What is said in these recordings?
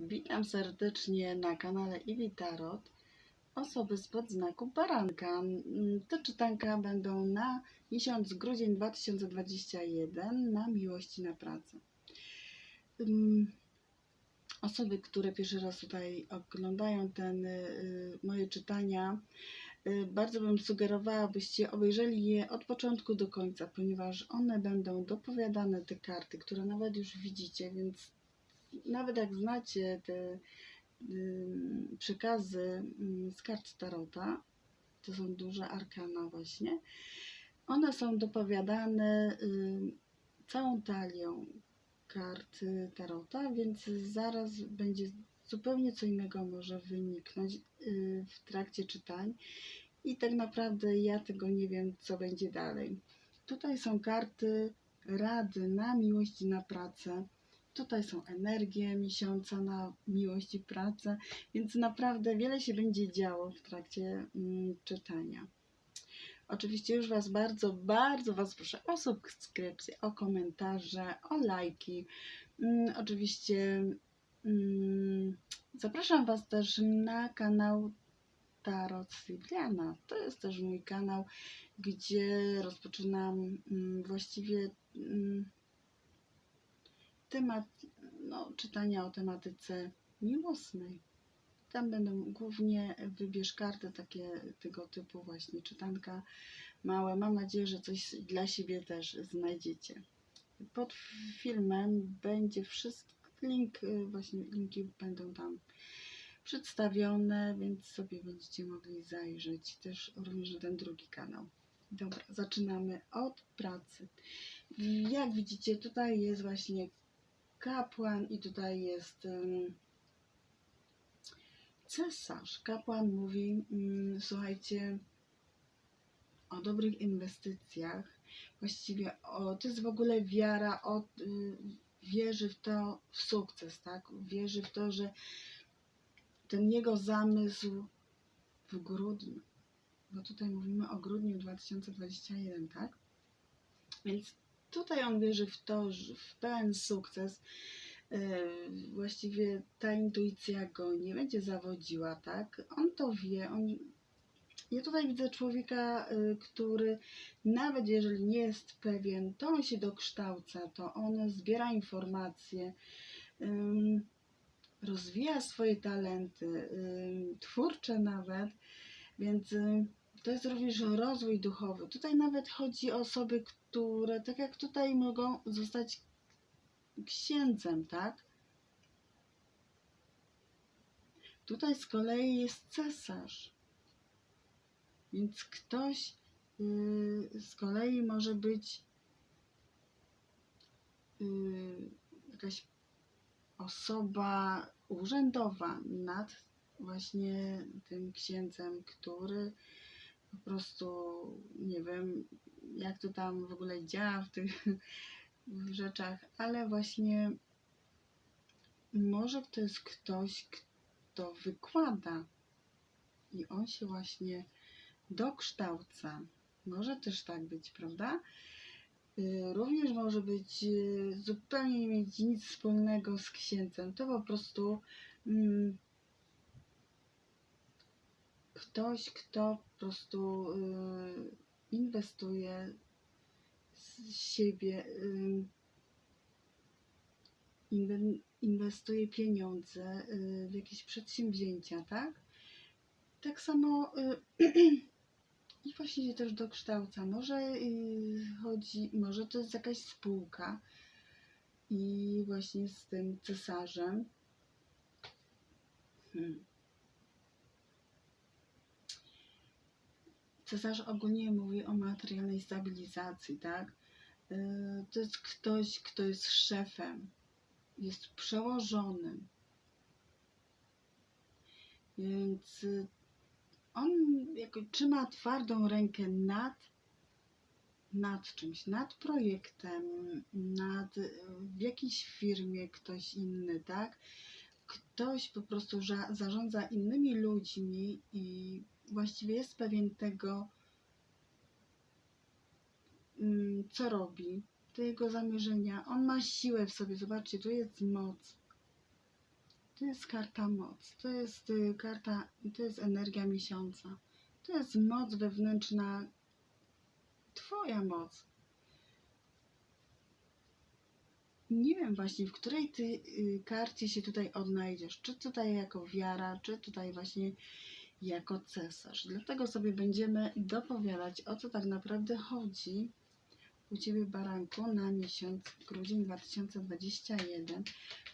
Witam serdecznie na kanale Iwi Tarot. Osoby spod znaku baranka. Mm, Te czytanka będą na miesiąc grudzień 2021 na miłości na pracę. Ym, Osoby, które pierwszy raz tutaj oglądają ten, y, moje czytania, y, bardzo bym sugerowała, byście obejrzeli je od początku do końca, ponieważ one będą dopowiadane, te karty, które nawet już widzicie, więc nawet jak znacie te przekazy z kart Tarota, to są duże arkana właśnie, one są dopowiadane całą talią kart y, Tarota, więc zaraz będzie zupełnie co innego może wyniknąć y, w trakcie czytań i tak naprawdę ja tego nie wiem, co będzie dalej. Tutaj są karty rady na miłość i na pracę. Tutaj są energie miesiąca na miłość i pracę, więc naprawdę wiele się będzie działo w trakcie mm, czytania. Oczywiście już Was bardzo, bardzo Was proszę o subskrypcję, o komentarze, o lajki. Mm, oczywiście mm, zapraszam Was też na kanał Tarot Syriana. To jest też mój kanał, gdzie rozpoczynam właściwie temat no, czytania o tematyce miłosnej. Tam będą głównie wybierz karty takie tego typu właśnie czytanka małe. Mam nadzieję, że coś dla siebie też znajdziecie. Pod filmem będzie wszystko, link, y, właśnie linki będą tam przedstawione, więc sobie będziecie mogli zajrzeć też również na ten drugi kanał. Dobra, zaczynamy od pracy. Jak widzicie, tutaj jest właśnie kapłan i tutaj jest cesarz. Kapłan mówi, mm, słuchajcie, o dobrych inwestycjach. Właściwie o, to jest w ogóle wiara, o, y, wierzy w to, w sukces, tak? Wierzy w to, że ten jego zamysł w grudniu, bo tutaj mówimy o grudniu 2021, tak? Więc tutaj on wierzy w to, w pełen sukces. Yy, właściwie ta intuicja go nie będzie zawodziła, tak? On to wie, on... Ja tutaj widzę człowieka, yy, który nawet jeżeli nie jest pewien, to on się dokształca, to on zbiera informacje, rozwija swoje talenty, twórcze nawet, więc to jest również rozwój duchowy. Tutaj nawet chodzi o osoby, które, tak jak tutaj, mogą zostać księdzem, tak? Tutaj z kolei jest cesarz. Więc ktoś yy, z kolei może być yy, jakaś osoba urzędowa nad właśnie tym księdzem, który po prostu nie wiem, jak to tam w ogóle działa w tych rzeczach, ale właśnie może to jest ktoś, kto wykłada i on się właśnie dokształca. Może też tak być, prawda? Y, Również może być y, zupełnie nie mieć nic wspólnego z księdzem. To po prostu mm, ktoś, kto po prostu y, inwestuje z siebie, y, inwe- inwestuje pieniądze y, w jakieś przedsięwzięcia, tak? Tak samo i właśnie się też dokształca. Może chodzi, może to jest jakaś spółka i właśnie z tym cesarzem. Hmm. Cesarz ogólnie mówi o materialnej stabilizacji, tak? Y, To jest ktoś, kto jest szefem, jest przełożonym. Więc y, on jako trzyma twardą rękę nad, nad czymś, nad projektem, nad y, w jakiejś firmie ktoś inny, tak? Ktoś po prostu ża- zarządza innymi ludźmi i właściwie jest pewien tego, mm, co robi, te jego zamierzenia. On ma siłę w sobie, zobaczcie, tu jest moc. To jest karta moc. To jest y, karta, to jest energia miesiąca. To jest moc wewnętrzna, Twoja moc. Nie wiem właśnie, w której ty y, karcie się tutaj odnajdziesz. Czy tutaj jako wiara, czy tutaj właśnie jako cesarz. Dlatego sobie będziemy dopowiadać, o co tak naprawdę chodzi u Ciebie, Baranku, na miesiąc grudzień 2021.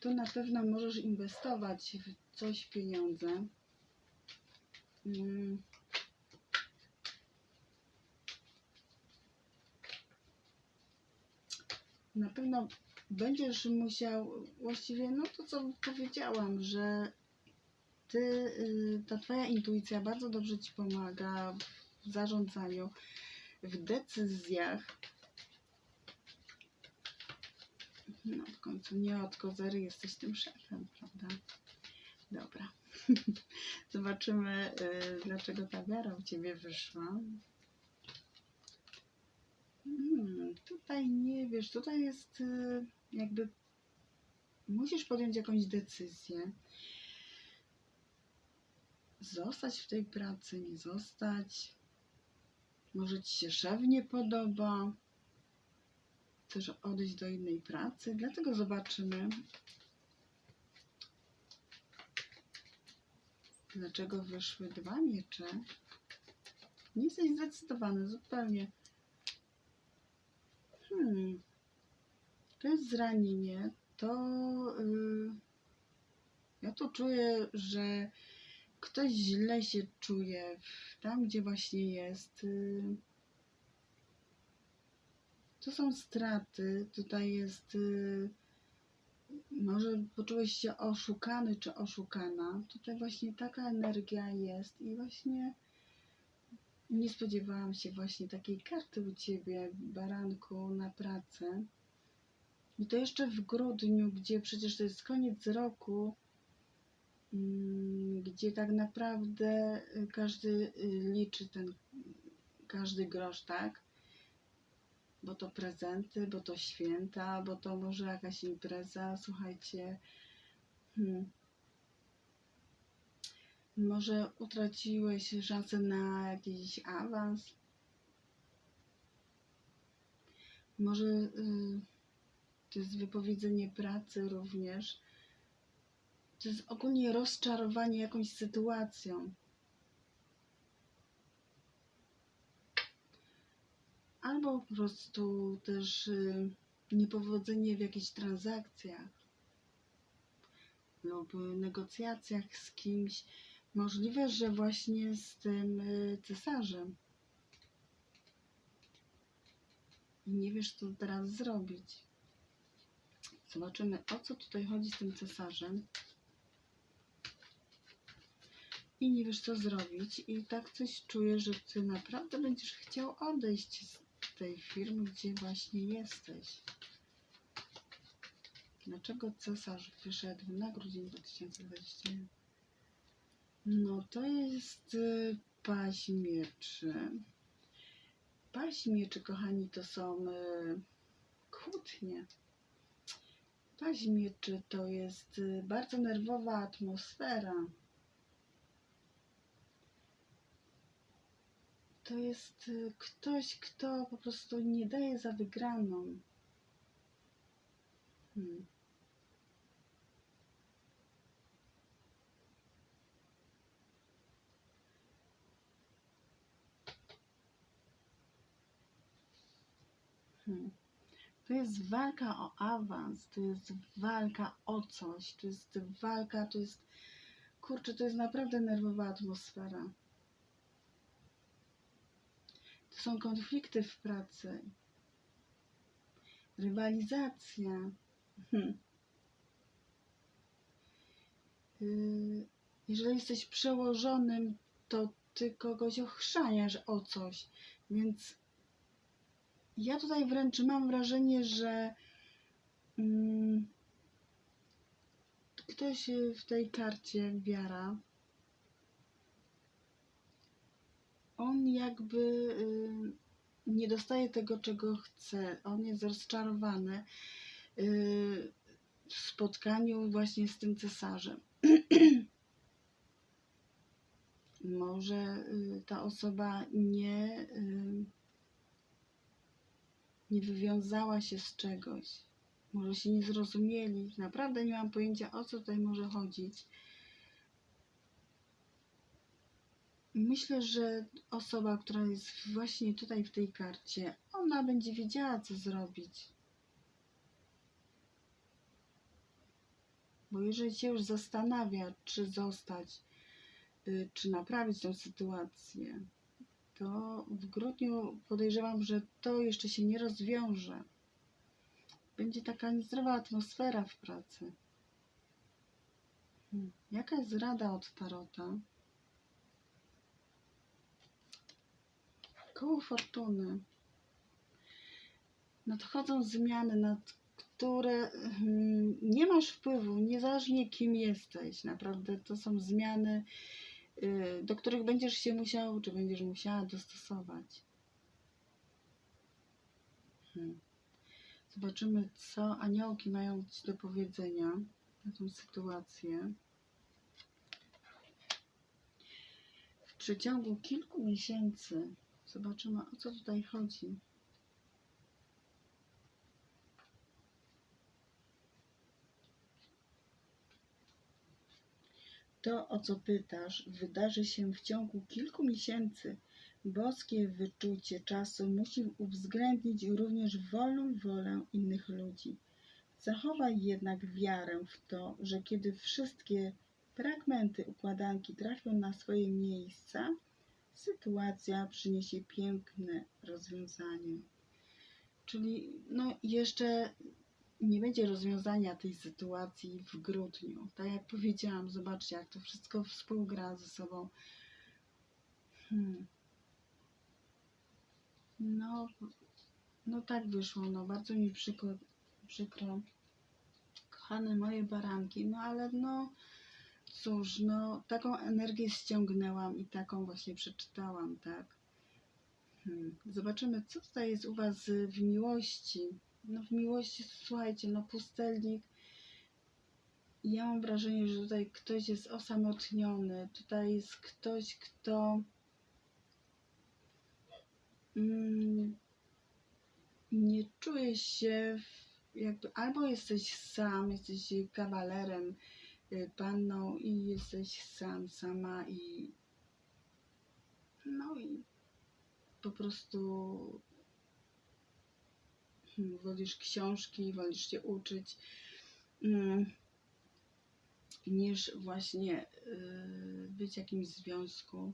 Tu na pewno możesz inwestować w coś pieniądze. Mm. Na pewno będziesz musiał, właściwie, no to co powiedziałam, że ty, y, ta twoja intuicja bardzo dobrze ci pomaga w zarządzaniu, w decyzjach. No w końcu nie od kozery jesteś tym szefem, prawda? Dobra. Zobaczymy, y, dlaczego ta wiara u ciebie wyszła. Hmm, tutaj nie wiesz, tutaj jest y, jakby musisz podjąć jakąś decyzję. Zostać w tej pracy, nie zostać. Może ci się szef nie podoba. Chcesz odejść do innej pracy, dlatego zobaczymy. Dlaczego wyszły dwa miecze? Nie jesteś zdecydowany zupełnie. Hmm. To jest zranienie. To yy, ja tu czuję, że ktoś źle się czuje tam, gdzie właśnie jest. Yy, to są straty. Tutaj jest. Yy, może poczułeś się oszukany czy oszukana. Tutaj właśnie taka energia jest i właśnie nie spodziewałam się właśnie takiej karty u Ciebie, baranku, na pracę. I to jeszcze w grudniu, gdzie przecież to jest koniec roku, gdzie tak naprawdę y, każdy y, liczy ten każdy grosz, tak? Bo to prezenty, bo to święta, bo to może jakaś impreza. Słuchajcie, hmm. może utraciłeś szansę na jakiś awans. Może y, to jest wypowiedzenie pracy również. To jest ogólnie rozczarowanie jakąś sytuacją. Albo po prostu też y, niepowodzenie w jakichś transakcjach lub negocjacjach z kimś. Możliwe, że właśnie z tym y, cesarzem. I nie wiesz, co teraz zrobić. Zobaczymy, o co tutaj chodzi z tym cesarzem. I nie wiesz, co zrobić. I tak coś czujesz, że ty naprawdę będziesz chciał odejść z tej firmy, gdzie właśnie jesteś. Dlaczego cesarz wyszedł na grudzień 2021? No to jest y, paź mieczy. Mieczy, kochani, to są y, kłótnie. Paź mieczy to jest y, bardzo nerwowa atmosfera. To jest y, ktoś, kto po prostu nie daje za wygraną. Hmm. Hmm. To jest walka o awans, to jest walka o coś, to jest walka, to jest, kurczę, to jest naprawdę nerwowa atmosfera. To są konflikty w pracy, rywalizacja. Hmm. Yy, Jeżeli jesteś przełożonym, to ty kogoś ochrzaniasz o coś, więc ja tutaj wręcz mam wrażenie, że mm, ktoś y, w tej karcie wiara, on jakby y, nie dostaje tego, czego chce. On jest rozczarowany y, w spotkaniu właśnie z tym cesarzem. Może y, ta osoba nie, nie wywiązała się z czegoś. Może się nie zrozumieli. Naprawdę nie mam pojęcia, o co tutaj może chodzić. Myślę, że osoba, która jest właśnie tutaj w tej karcie, ona będzie wiedziała, co zrobić. Bo jeżeli się już zastanawia, czy zostać, y, czy naprawić tę sytuację, to w grudniu podejrzewam, że to jeszcze się nie rozwiąże. Będzie taka niezdrowa atmosfera w pracy. Hmm. Jaka jest rada od Tarota? Koło fortuny. Nadchodzą zmiany, nad które hmm, nie masz wpływu, niezależnie kim jesteś. Naprawdę to są zmiany, y, do których będziesz się musiał, czy będziesz musiała dostosować. Hmm. Zobaczymy, co aniołki mają ci do powiedzenia na tą sytuację. W przeciągu kilku miesięcy zobaczymy, o co tutaj chodzi. To, o co pytasz, wydarzy się w ciągu kilku miesięcy. Boskie wyczucie czasu musi uwzględnić również wolną wolę innych ludzi. Zachowaj jednak wiarę w to, że kiedy wszystkie fragmenty układanki trafią na swoje miejsca, sytuacja przyniesie piękne rozwiązanie. Czyli no jeszcze nie będzie rozwiązania tej sytuacji w grudniu. Tak jak powiedziałam, zobaczcie, jak to wszystko współgra ze sobą. Hmm. No, no tak wyszło, no bardzo mi przykro, przykro. Kochane moje baranki, no ale no cóż, no taką energię ściągnęłam i taką właśnie przeczytałam, tak. Hmm. Zobaczymy, co tutaj jest u Was w miłości. No w miłości, słuchajcie, no pustelnik. Ja mam wrażenie, że tutaj ktoś jest osamotniony. Tutaj jest ktoś, kto mm, nie czuje się jakby albo jesteś sam, jesteś kawalerem, panną i jesteś sam, sama i no i po prostu hmm, wolisz książki, wolisz się uczyć, mm, niż właśnie y, być w jakimś związku.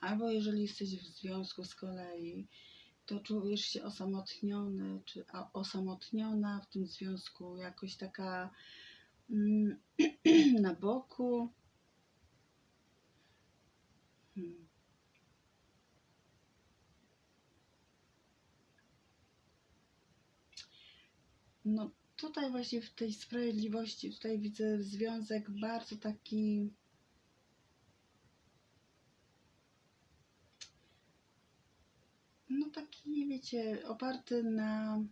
Albo jeżeli jesteś w związku z kolei, to czujesz się osamotniony, czy osamotniona w tym związku, jakoś taka na boku. Hmm. No tutaj właśnie w tej sprawiedliwości, tutaj widzę związek bardzo taki no taki, wiecie, oparty na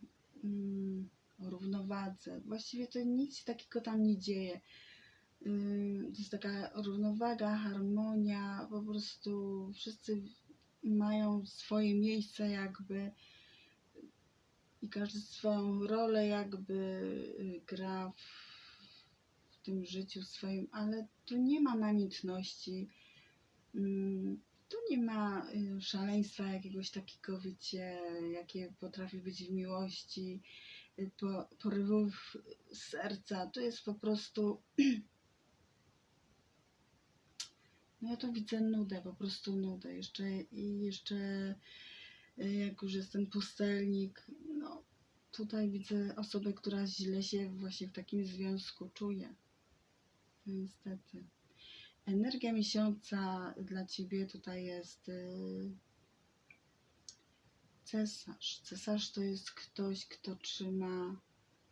mm, równowadze. Właściwie to nic takiego tam nie dzieje. To jest taka równowaga, harmonia, po prostu wszyscy mają swoje miejsce jakby i każdy swoją rolę jakby y, gra w, w tym życiu swoim, ale tu nie ma namiętności, tu nie ma y, szaleństwa jakiegoś takiego, wiecie, jakie potrafi być w miłości, po, porywów serca. To jest po prostu. No ja tu widzę nudę, po prostu nudę. Jeszcze i jeszcze y, jak już jest ten pustelnik, no tutaj widzę osobę, która źle się właśnie w takim związku czuje. No niestety. Energia miesiąca dla Ciebie tutaj jest y, cesarz. Cesarz to jest ktoś, kto trzyma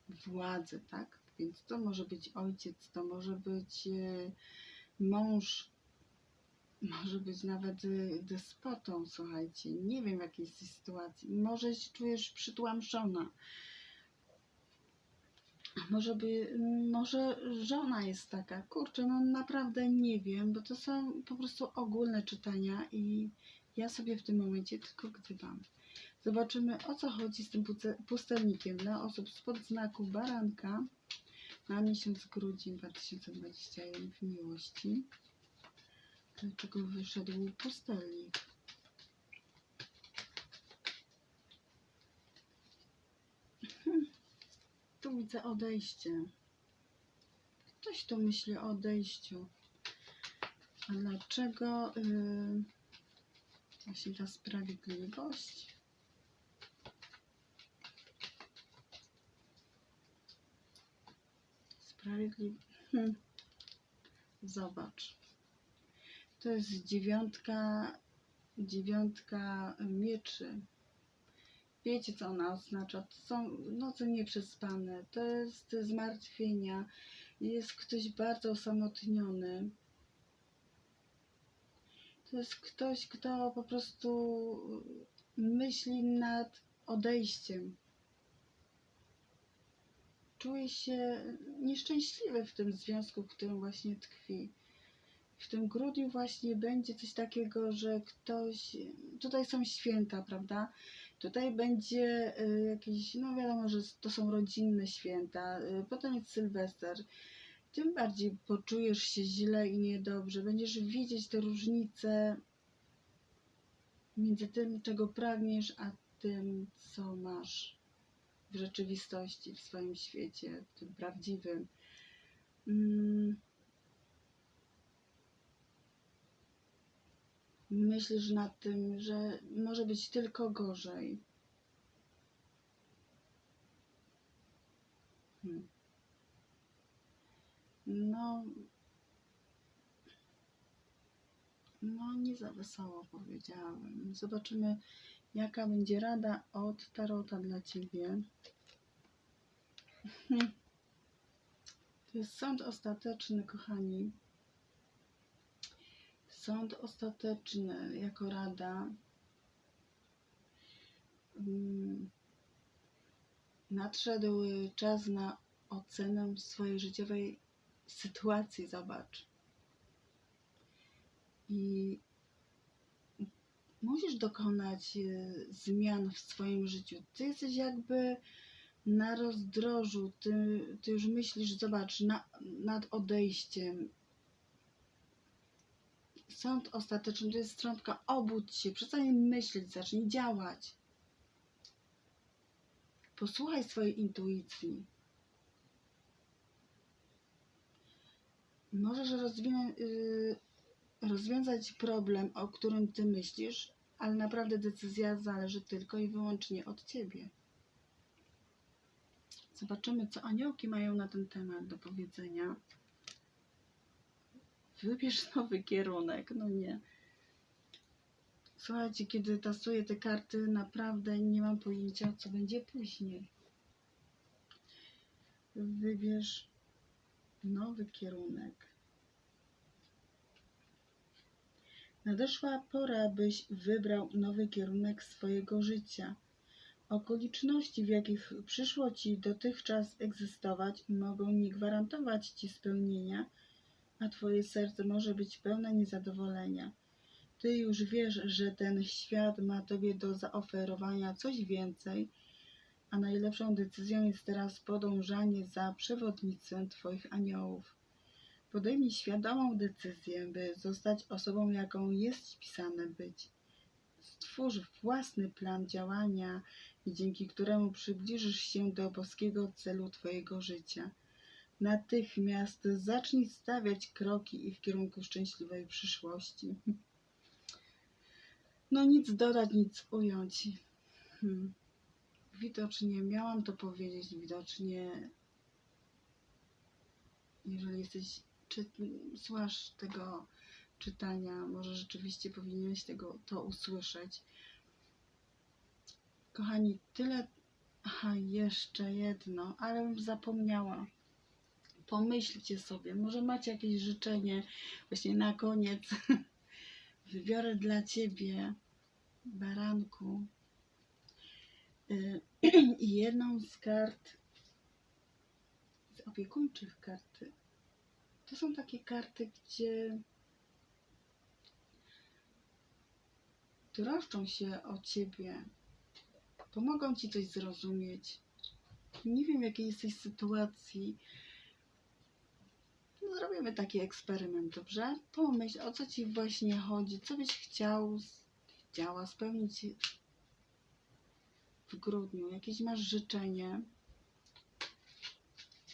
władzę, tak? Więc to może być ojciec, to może być y, mąż, może być nawet y, despotą, słuchajcie. Nie wiem w jakiej sytuacji. Może się czujesz przytłamszona. Może by, może żona jest taka. Kurczę, no naprawdę nie wiem, bo to są po prostu ogólne czytania i ja sobie w tym momencie tylko gdybam. Zobaczymy o co chodzi z tym pustelnikiem dla osób spod znaku baranka na miesiąc grudzień 2021 w miłości. Dlaczego wyszedł pustelnik? Hmm. Tu widzę odejście. Ktoś tu myśli o odejściu. A dlaczego yy, właśnie ta sprawiedliwość? Sprawiedliwość. Hmm. Zobacz. To jest dziewiątka, dziewiątka mieczy. Wiecie, co ona oznacza? To są noce nieprzespane, to jest zmartwienia, jest ktoś bardzo osamotniony. To jest ktoś, kto po prostu myśli nad odejściem. Czuje się nieszczęśliwy w tym związku, w którym właśnie tkwi. W tym grudniu właśnie będzie coś takiego, że ktoś. Tutaj są święta, prawda? Tutaj będzie y, jakieś, no wiadomo, że to są rodzinne święta, y, potem jest Sylwester. Tym bardziej poczujesz się źle i niedobrze. Będziesz widzieć te różnice między tym, czego pragniesz, a tym, co masz w rzeczywistości, w swoim świecie, tym prawdziwym. Mm. Myślisz nad tym, że może być tylko gorzej. Hmm. No, no nie za wesoło powiedziałem. Zobaczymy, jaka będzie rada od Tarota dla Ciebie. Hmm. To jest sąd ostateczny, kochani. Sąd ostateczny jako rada. Mm, Nadszedł czas na ocenę swojej życiowej sytuacji, zobacz. I musisz dokonać e, zmian w swoim życiu. Ty jesteś jakby na rozdrożu, ty, ty już myślisz, zobacz, na, nad odejściem. Sąd ostateczny to jest strątka, obudź się, przestań myśleć, zacznij działać. Posłuchaj swojej intuicji. Możesz yy, rozwiązać problem, o którym ty myślisz, ale naprawdę decyzja zależy tylko i wyłącznie od ciebie. Zobaczymy, co aniołki mają na ten temat do powiedzenia. Wybierz nowy kierunek. No nie. Słuchajcie, kiedy tasuję te karty, naprawdę nie mam pojęcia, co będzie później. Wybierz nowy kierunek. Nadeszła pora, byś wybrał nowy kierunek swojego życia. Okoliczności, w jakich przyszło ci dotychczas egzystować, mogą nie gwarantować ci spełnienia, a twoje serce może być pełne niezadowolenia. Ty już wiesz, że ten świat ma tobie do zaoferowania coś więcej, a najlepszą decyzją jest teraz podążanie za przewodnictwem twoich aniołów. Podejmij świadomą decyzję, by zostać osobą, jaką jest pisane być. Stwórz własny plan działania, dzięki któremu przybliżysz się do boskiego celu Twojego życia. Natychmiast zacznij stawiać kroki i w kierunku szczęśliwej przyszłości. No nic dodać, nic ująć. Hmm. Widocznie miałam to powiedzieć, widocznie jeżeli jesteś, czy słuchasz tego czytania, może rzeczywiście powinieneś tego to usłyszeć. Kochani, tyle. Aha, jeszcze jedno, ale bym zapomniała. Pomyślcie sobie, może macie jakieś życzenie właśnie na koniec. Wybiorę dla ciebie baranku y, i jedną z kart opiekuńczych karty. To są takie karty, gdzie troszczą się o ciebie, pomogą ci coś zrozumieć. Nie wiem, w jakiej jesteś sytuacji. No, Zrobimy taki eksperyment, dobrze? Pomyśl, o co ci właśnie chodzi, co byś chciał, chciała spełnić w grudniu. Jakieś masz życzenie?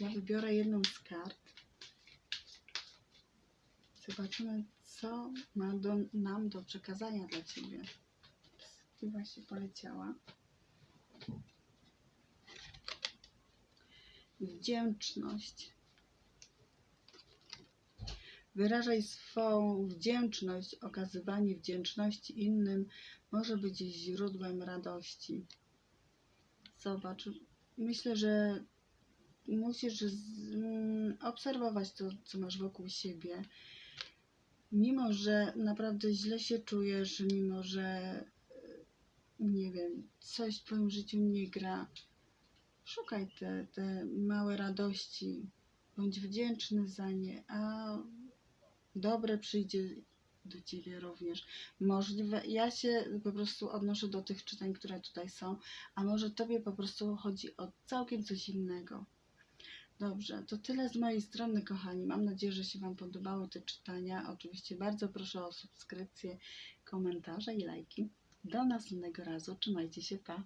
Ja wybiorę jedną z kart. Zobaczymy, co ma do, nam do przekazania dla Ciebie. I właśnie poleciała. Wdzięczność. Wyrażaj swą wdzięczność. Okazywanie wdzięczności innym może być źródłem radości. Zobacz, myślę, że musisz mm, obserwować to, co masz wokół siebie. Mimo, że naprawdę źle się czujesz, mimo, że e, nie wiem, coś w Twoim życiu nie gra, szukaj te, te małe radości, bądź wdzięczny za nie, a dobre przyjdzie do Ciebie również. Możliwe, ja się po prostu odnoszę do tych czytań, które tutaj są, a może Tobie po prostu chodzi o całkiem coś innego. Dobrze, to tyle z mojej strony, kochani. Mam nadzieję, że się Wam podobały te czytania. Oczywiście bardzo proszę o subskrypcję, komentarze i lajki. Do następnego razu. Trzymajcie się, pa!